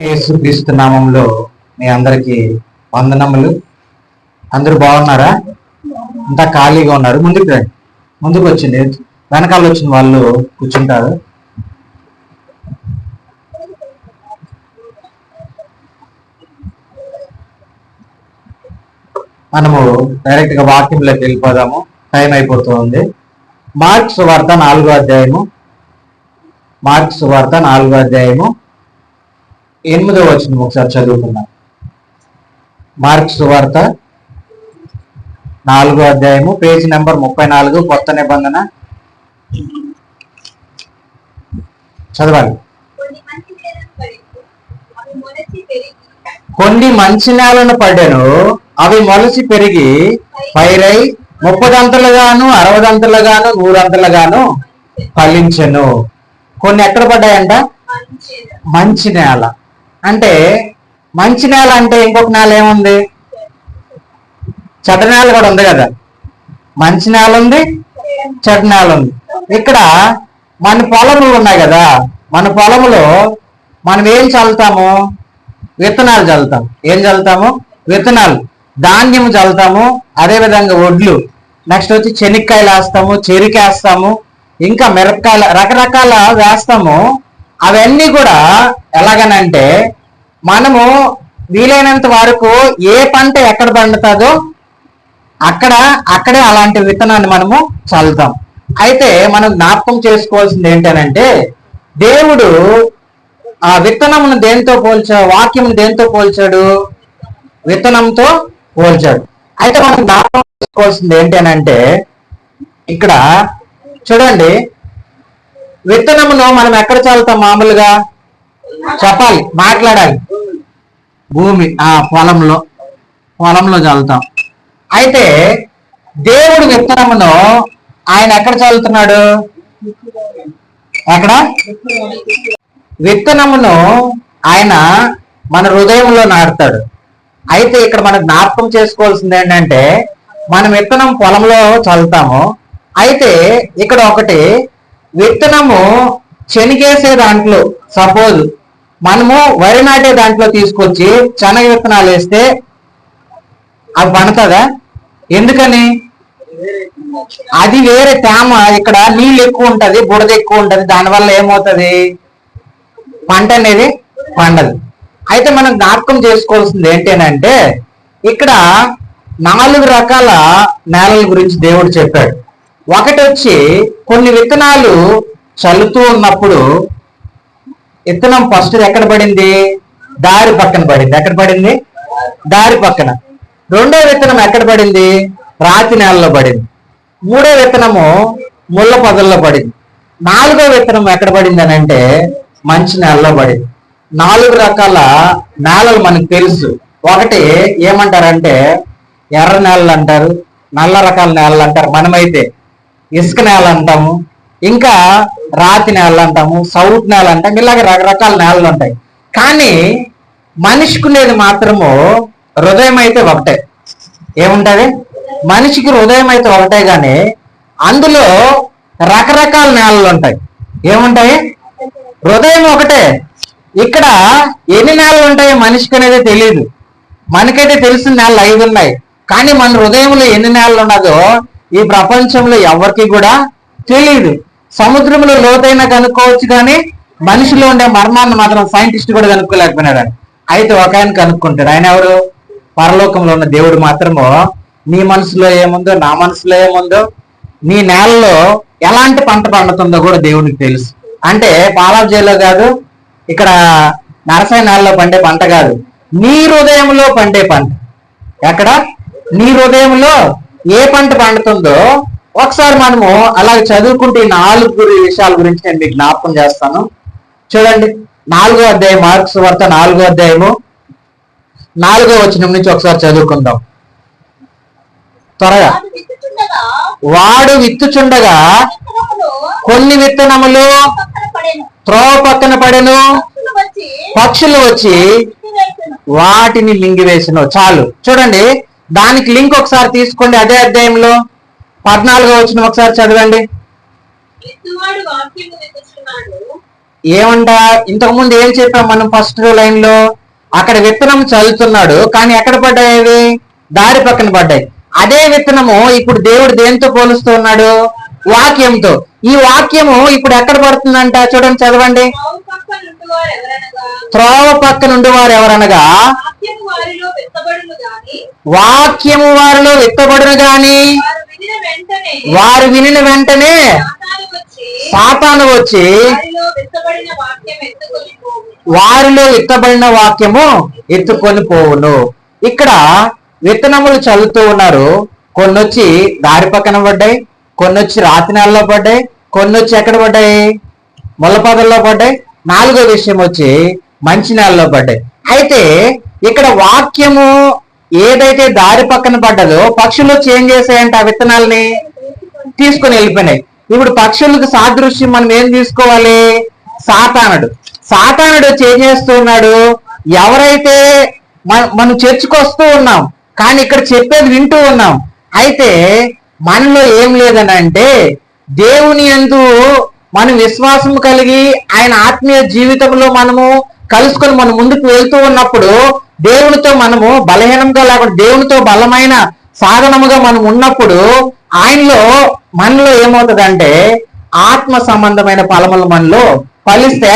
యేసుక్రీస్తు నామంలో మీ అందరికి వందనములు. అందరూ బాగున్నారా? అంతా ఖాళీగా ఉన్నారు. ముందుకు రండి. ముందుకు వచ్చింది వెనకాల వచ్చిన వాళ్ళు కూర్చుంటారు. మనము డైరెక్ట్గా వాక్యంలోకి వెళ్ళిపోదాము. టైం అయిపోతుంది. మార్క్స్ వార్త నాలుగో అధ్యాయము. మార్క్స్ వార్త నాలుగో అధ్యాయము. ఎనిమిదో వచ్చిన ఒకసారి చదువుకుందాం. మార్క్స్ వార్త నాలుగో అధ్యాయము పేజీ నెంబర్ ముప్పై నాలుగు కొత్త నిబంధన. చదవాలి. కొన్ని మంచి నేలను పడింది. అవి మొలసి పెరిగి పైరై ముప్పదంతలుగాను అరవదంతలుగాను నూరంతలుగాను ఫలించెను. కొన్ని ఎక్కడ పడ్డాయంట? మంచి నేల. అంటే మంచి నేల అంటే ఇంకొక నేల ఏముంది? చెడ్డ నేల కూడా ఉంది కదా. మంచి నేల ఉంది చెడ్డ నేల ఉంది. ఇక్కడ మన పొలములు ఉన్నాయి కదా. మన పొలములో మనం ఏం చల్లుతాము? విత్తనాలు చల్లుతాం ఏం చల్లుతాము? విత్తనాలు. ధాన్యం చల్లుతాము. అదే విధంగా వడ్లు. నెక్స్ట్ వచ్చి చెనిక్కాయలు వేస్తాము చెరుకు వేస్తాము ఇంకా మిరపకాయలు రకరకాల వేస్తాము. అవన్నీ కూడా ఎలాగనంటే మనము వీలైనంత వరకు ఏ పంట ఎక్కడ పండుతుందో అక్కడ అక్కడే అలాంటి విత్తనాన్ని మనము చల్లుతాం. అయితే మనం జ్ఞాపకం చేసుకోవాల్సింది ఏంటనంటే దేవుడు ఆ విత్తనమును దేంతో పోల్చా వాక్యమును దేంతో పోల్చాడు? విత్తనంతో పోల్చాడు. అయితే మనం జ్ఞాపకం చేసుకోవాల్సింది ఏంటనంటే ఇక్కడ చూడండి విత్తనమును మనం ఎక్కడ చల్లుతాం మామూలుగా? చెప్పాలి మాట్లాడాలి. భూమి ఆ పొలంలో పొలంలో చల్లుతాం. అయితే దేవుడు విత్తనమును ఆయన ఎక్కడ చల్లుతున్నాడు? ఎక్కడ? విత్తనమును ఆయన మన హృదయంలో నాటుతాడు. అయితే ఇక్కడ మనం జ్ఞాపకం చేసుకోవాల్సింది ఏంటంటే మనం విత్తనం పొలంలో చల్లుతాము. అయితే ఇక్కడ ఒకటి విత్తనము చెనిగేసే దాంట్లో సపోజ్ మనము వరి నాటే దాంట్లో తీసుకొచ్చి శనగ విత్తనాలు వేస్తే అవి పండుతుందా ఎందుకని? అది వేరే తేమ ఇక్కడ నీళ్ళు ఎక్కువ ఉంటది బుడద ఎక్కువ ఉంటది దానివల్ల ఏమవుతుంది? పంట అనేది పండదు. అయితే మనం జ్ఞాపకం చేసుకోవాల్సింది ఏంటంటే ఇక్కడ నాలుగు రకాల నేలల గురించి దేవుడు చెప్పాడు. ఒకటి వచ్చి కొన్ని విత్తనాలు చల్లుతూ ఉన్నప్పుడు విత్తనం ఫస్ట్ ఎక్కడ పడింది? దారి పక్కన పడింది. ఎక్కడ పడింది? దారి పక్కన. రెండో విత్తనం ఎక్కడ పడింది? రాతి నేలలో పడింది. మూడో విత్తనము ముళ్ళ పొదల్లో పడింది. నాలుగో విత్తనం ఎక్కడ పడింది అని అంటే మంచి నేలలో పడింది. నాలుగు రకాల నేలలు మనకు తెలుసు. ఒకటి ఏమంటారంటే ఎర్ర నేలలు అంటారు. నల్ల రకాల నేలలు అంటారు. మనమైతే ఇసుక నేల అంటాము ఇంకా రాతి నేలలు అంటాము సౌత్ నేల అంటాము ఇలాగ రకరకాల నేలలు ఉంటాయి. కానీ మనిషికునేది మాత్రము హృదయం అయితే ఒకటే. ఏముంటుంది? మనిషికి హృదయం అయితే ఒకటే కానీ అందులో రకరకాల నేలలు ఉంటాయి. ఏముంటాయి? హృదయం ఒకటే. ఇక్కడ ఎన్ని నేలలు ఉంటాయో మనిషికి అనేది తెలియదు మనకైతే తెలిసిన నేలలు ఐదు ఉన్నాయి. కానీ మన హృదయంలో ఎన్ని నేలలు ఉన్నదో ఈ ప్రపంచంలో ఎవరికి కూడా తెలియదు సముద్రంలో లోతైన కనుక్కోవచ్చు కానీ మనిషిలో ఉండే మర్మాన్ని మాత్రం సైంటిస్ట్ కూడా కనుక్కోలేకపోయినాడు అయితే ఒక ఆయన కనుక్కుంటాడు. ఆయన ఎవరు? పరలోకంలో ఉన్న దేవుడు మాత్రము. నీ మనసులో ఏముందో నా మనసులో ఏముందో నీ నేలలో ఎలాంటి పంట పండుతుందో కూడా దేవునికి తెలుసు. అంటే పాలాజీలో కాదు ఇక్కడ నరసాయి నేలలో పండే పంట కాదు. నీ హృదయంలో పండే పంట. ఎక్కడ? నీ హృదయంలో ఏ పంట పండుతుందో ఒకసారి మనము అలాగే చదువుకుంటే నాలుగు విషయాల గురించి నేను మీకు జ్ఞాపకం చేస్తాను. చూడండి నాలుగో అధ్యాయం మార్క్స్ వార్త నాలుగో అధ్యాయము నాలుగో వచనం నుంచి ఒకసారి చదువుకుందాం. త్వరగా. వాడు విత్తుచుండగా కొన్ని విత్తనములు. త్రోవ పక్కన పడెను. పక్షులు వచ్చి. వాటిని మింగివేసిన. చాలు. చూడండి దానికి లింక్ ఒకసారి తీసుకోండి అదే అధ్యాయంలో పద్నాలుగో వచ్చిన ఒకసారి చదవండి. ఏమంట? ఇంతకు ముందు ఏం చెప్పాం మనం ఫస్ట్ లైన్లో? అక్కడ విత్తనం చల్లుతున్నాడు కానీ ఎక్కడ పడ్డాయి దారి పక్కన పడ్డాయి. అదే విత్తనము ఇప్పుడు దేవుడు దేంతో పోలుస్తూ ఉన్నాడు? వాక్యంతో. ఈ వాక్యము ఇప్పుడు ఎక్కడ పడుతుందంట? చూడండి చదవండి. త్రోవ పక్క నుండి వారు ఎవరనగా? వాక్యము వారిలో విత్తబడును గాని. వాక్యము వారిలో విత్తబడును గాని. వారు వినిన వెంటనే సాతాను వచ్చి వచ్చి వారిలో విత్తబడిన విత్తబడిన వాక్యము ఎత్తుకొని పోవును. ఇక్కడ విత్తనములు చల్లుతూ ఉన్నారు. కొన్నొచ్చి దారి పక్కన పడ్డాయి. కొన్నొచ్చి రాతి నెలలో పడ్డాయి. కొన్నొచ్చి ఎక్కడ పడ్డాయి? ముళ్ళపదల్లో పడ్డాయి. నాలుగో విషయం వచ్చి మంచి నెలలో పడ్డాయి. అయితే ఇక్కడ వాక్యము ఏదైతే దారి పక్కన పడ్డదో పక్షులు వచ్చి ఏం చేశాయంట ఆ విత్తనాలని? తీసుకొని వెళ్ళిపోయినాయి. ఇప్పుడు పక్షులకు సాదృశ్యం మనం ఏం తీసుకోవాలి? సాతానుడు. సాతానుడు వచ్చి ఏం చేస్తున్నాడు ఎవరైతే మన- మనం చర్చకొస్తూ ఉన్నాం కానీ ఇక్కడ చెప్పేది వింటూ ఉన్నాం అయితే మనలో ఏం లేదని అంటే దేవుని ఎందు మనం విశ్వాసం కలిగి ఆయన ఆత్మీయ జీవితంలో మనము కలుసుకొని మనం ముందుకు వెళ్తూ ఉన్నప్పుడు దేవునితో మనము బలహీనంగా లేకుండా దేవునితో బలమైన సాధనముగా మనం ఉన్నప్పుడు ఆయనలో మనలో ఏమవుతుందంటే ఆత్మ సంబంధమైన ఫలములు మనలో ఫలిస్తే